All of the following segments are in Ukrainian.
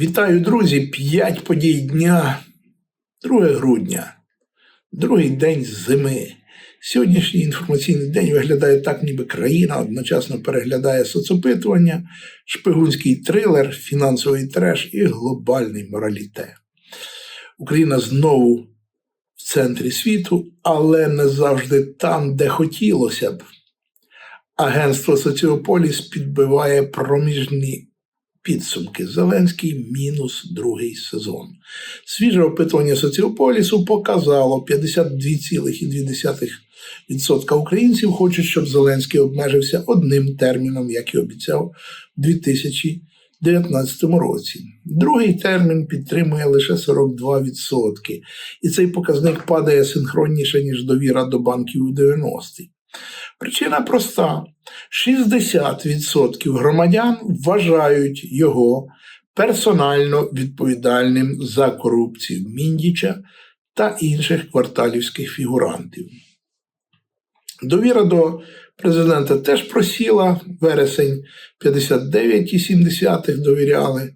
Вітаю, друзі! П'ять подій дня, 2 грудня, другий день зими. Сьогоднішній інформаційний день виглядає так, ніби країна одночасно переглядає соцопитування, шпигунський трилер, фінансовий треш і глобальний мораліте. Україна знову в центрі світу, але не завжди там, де хотілося б. Агентство Соціополіс підбиває проміжні Підсумки Зеленський мінус другий сезон. Свіже опитування Соціополісу показало 52,2% українців хочуть, щоб Зеленський обмежився одним терміном, як і обіцяв у 2019 році. Другий термін підтримує лише 42%. І цей показник падає синхронніше, ніж довіра до банків у 90-ті. Причина проста: 60% громадян вважають його персонально відповідальним за корупцію Міндіча та інших кварталівських фігурантів. Довіра до президента теж просіла. Вересень 59,7 довіряли.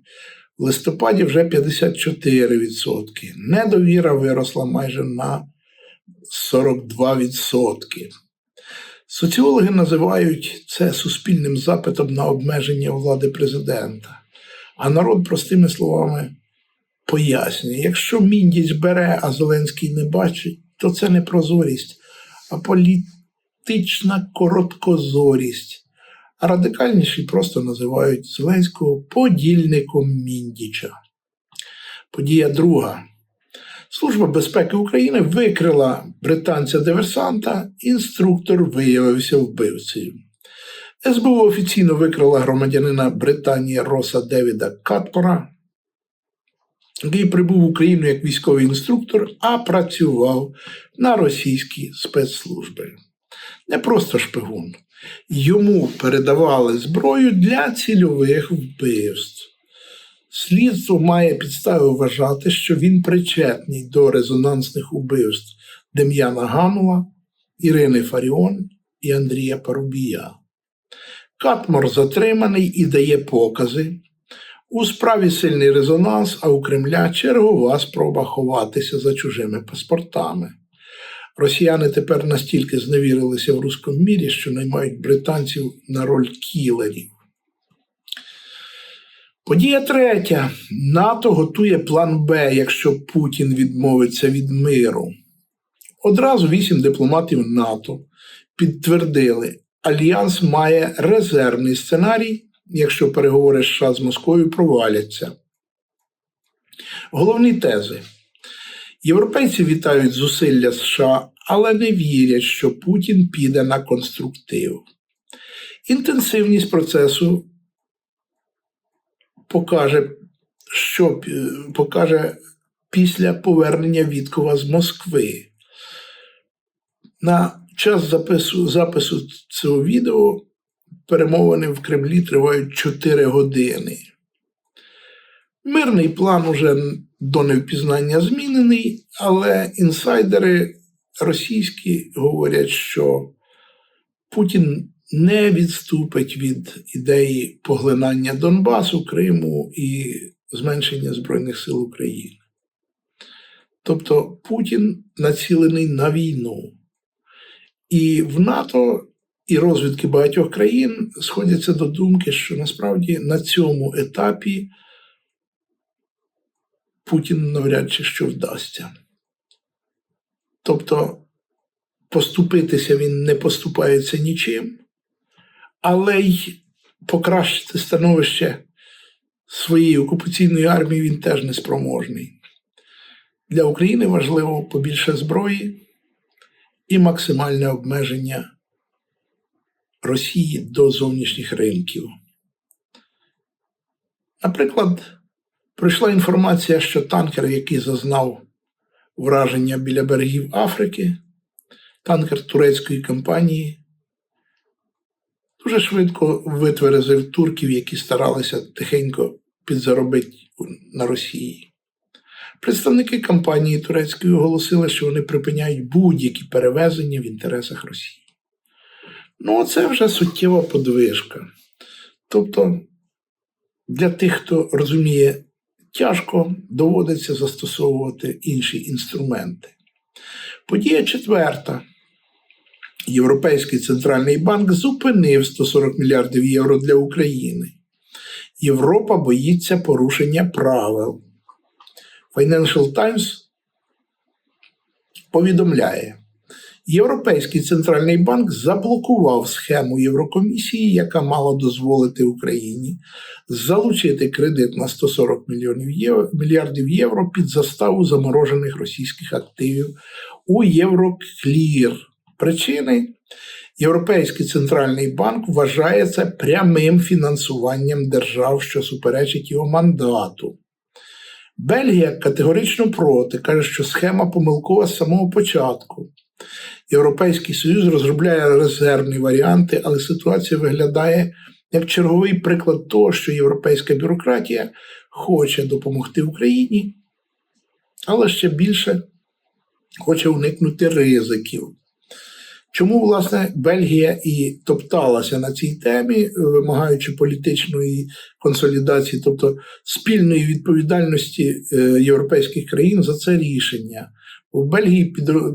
В листопаді вже 54%. Недовіра виросла майже на 42%. Соціологи називають це суспільним запитом на обмеження влади президента. А народ, простими словами, пояснює: якщо Міндіч бере, а Зеленський не бачить, то це не прозорість, а політична короткозорість. А радикальніші просто називають Зеленського подільником Міндіча. Подія друга. Служба безпеки України викрила британця-диверсанта, інструктор виявився вбивцею. СБУ офіційно викрила громадянина Британії Роса Девіда Катпора, який прибув в Україну як військовий інструктор, а працював на російські спецслужби. Не просто шпигун. Йому передавали зброю для цільових вбивств. Слідство має підстави вважати, що він причетний до резонансних убивств Дем'яна Ганова, Ірини Фаріон і Андрія Парубія. Катмор затриманий і дає покази. У справі сильний резонанс, а у Кремля чергова спроба ховатися за чужими паспортами. Росіяни тепер настільки зневірилися в руському мірі, що наймають британців на роль кілерів. Подія третя. НАТО готує план Б, якщо Путін відмовиться від миру. Одразу вісім дипломатів НАТО підтвердили, Альянс має резервний сценарій, якщо переговори США з Москвою проваляться. Головні тези. Європейці вітають зусилля США, але не вірять, що Путін піде на конструктив. Інтенсивність процесу покаже, що покаже після повернення Віткова з Москви. На час запису, запису цього відео перемовини в Кремлі тривають 4 години. Мирний план уже до невпізнання змінений, але інсайдери російські говорять, що Путін не відступить від ідеї поглинання Донбасу, Криму і зменшення Збройних сил України. Тобто Путін націлений на війну. І в НАТО і розвідки багатьох країн сходяться до думки, що насправді на цьому етапі Путін навряд чи що вдасться. Тобто поступитися він не поступається нічим, але й покращити становище своєї окупаційної армії він теж не спроможний. Для України важливо побільше зброї і максимальне обмеження Росії до зовнішніх ринків. Наприклад, прийшла інформація, що танкер, який зазнав враження біля берегів Африки, танкер турецької компанії, дуже швидко витверезив турків, які старалися тихенько підзаробити на Росії. Представники компанії турецької оголосили, що вони припиняють будь-які перевезення в інтересах Росії. Ну, це вже суттєва подвижка. Тобто, для тих, хто розуміє тяжко, доводиться застосовувати інші інструменти. Подія четверта. Європейський центральний банк зупинив 140 мільярдів євро для України. Європа боїться порушення правил. Financial Times повідомляє, Європейський центральний банк заблокував схему Єврокомісії, яка мала дозволити Україні залучити кредит на 140 мільйонів мільярдів євро під заставу заморожених російських активів у Євроклір. Причини Європейський центральний банк вважає це прямим фінансуванням держав, що суперечить його мандату. Бельгія категорично проти, каже, що схема помилкова з самого початку. Європейський Союз розробляє резервні варіанти, але ситуація виглядає як черговий приклад того, що європейська бюрократія хоче допомогти Україні, але ще більше хоче уникнути ризиків. Чому, власне, Бельгія і топталася на цій темі, вимагаючи політичної консолідації, тобто спільної відповідальності е, європейських країн за це рішення? У Бельгії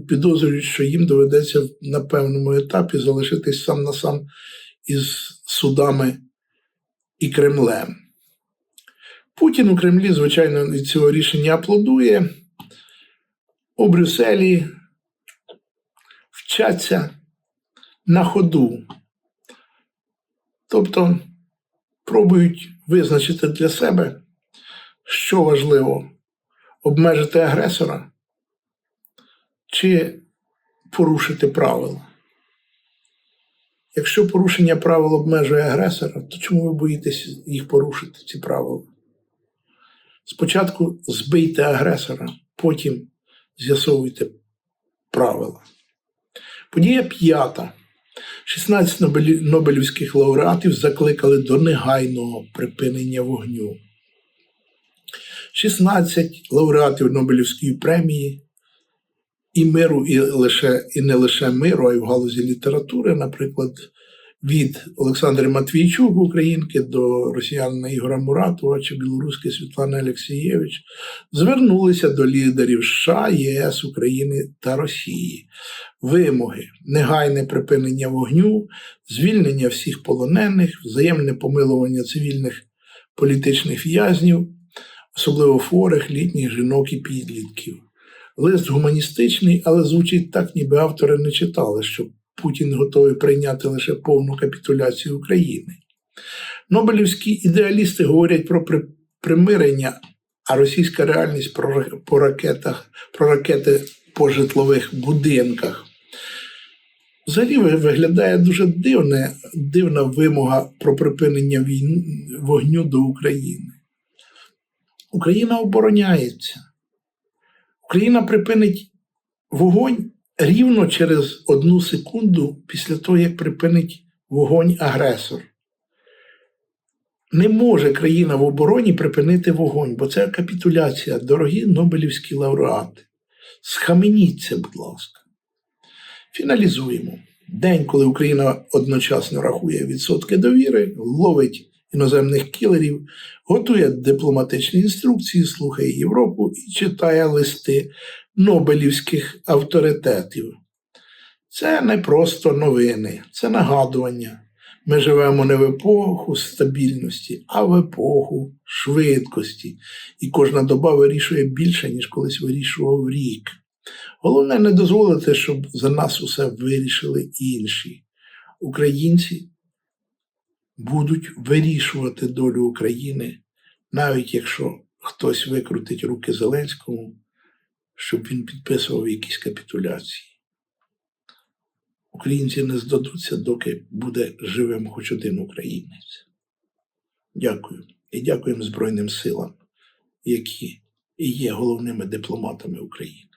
підозрюють, що їм доведеться на певному етапі залишитись сам на сам із судами і Кремлем. Путін у Кремлі, звичайно, від цього рішення аплодує. У Брюсселі вчаться на ходу. Тобто пробують визначити для себе, що важливо обмежити агресора чи порушити правила. Якщо порушення правил обмежує агресора, то чому ви боїтесь їх порушити, ці правила? Спочатку збийте агресора, потім з'ясовуйте правила. Подія п'ята. 16 Нобелівських лауреатів закликали до негайного припинення вогню. 16 лауреатів Нобелівської премії і миру, і, лише, і не лише миру, а й в галузі літератури, наприклад, від Олександри Матвійчук, українки, до росіянина Ігора Муратова чи білоруської Світлани Алексієвич, звернулися до лідерів США, ЄС, України та Росії. Вимоги негайне припинення вогню, звільнення всіх полонених, взаємне помилування цивільних політичних в'язнів, особливо хворих, літніх жінок і підлітків. Лист гуманістичний, але звучить так, ніби автори не читали, що Путін готовий прийняти лише повну капітуляцію України. Нобелівські ідеалісти говорять про примирення, а російська реальність про, по ракетах, про ракети по житлових будинках. Взагалі виглядає дуже дивне, дивна вимога про припинення війн, вогню до України. Україна обороняється. Україна припинить вогонь рівно через одну секунду після того, як припинить вогонь агресор. Не може країна в обороні припинити вогонь, бо це капітуляція, дорогі Нобелівські лауреати. Схаменіться, будь ласка. Фіналізуємо. День, коли Україна одночасно рахує відсотки довіри, ловить іноземних кілерів, готує дипломатичні інструкції, слухає Європу і читає листи нобелівських авторитетів. Це не просто новини, це нагадування. Ми живемо не в епоху стабільності, а в епоху швидкості. І кожна доба вирішує більше, ніж колись вирішував рік. Головне не дозволити, щоб за нас усе вирішили інші. Українці будуть вирішувати долю України, навіть якщо хтось викрутить руки Зеленському, щоб він підписував якісь капітуляції. Українці не здадуться, доки буде живим хоч один українець. Дякую. І дякуємо Збройним силам, які і є головними дипломатами України.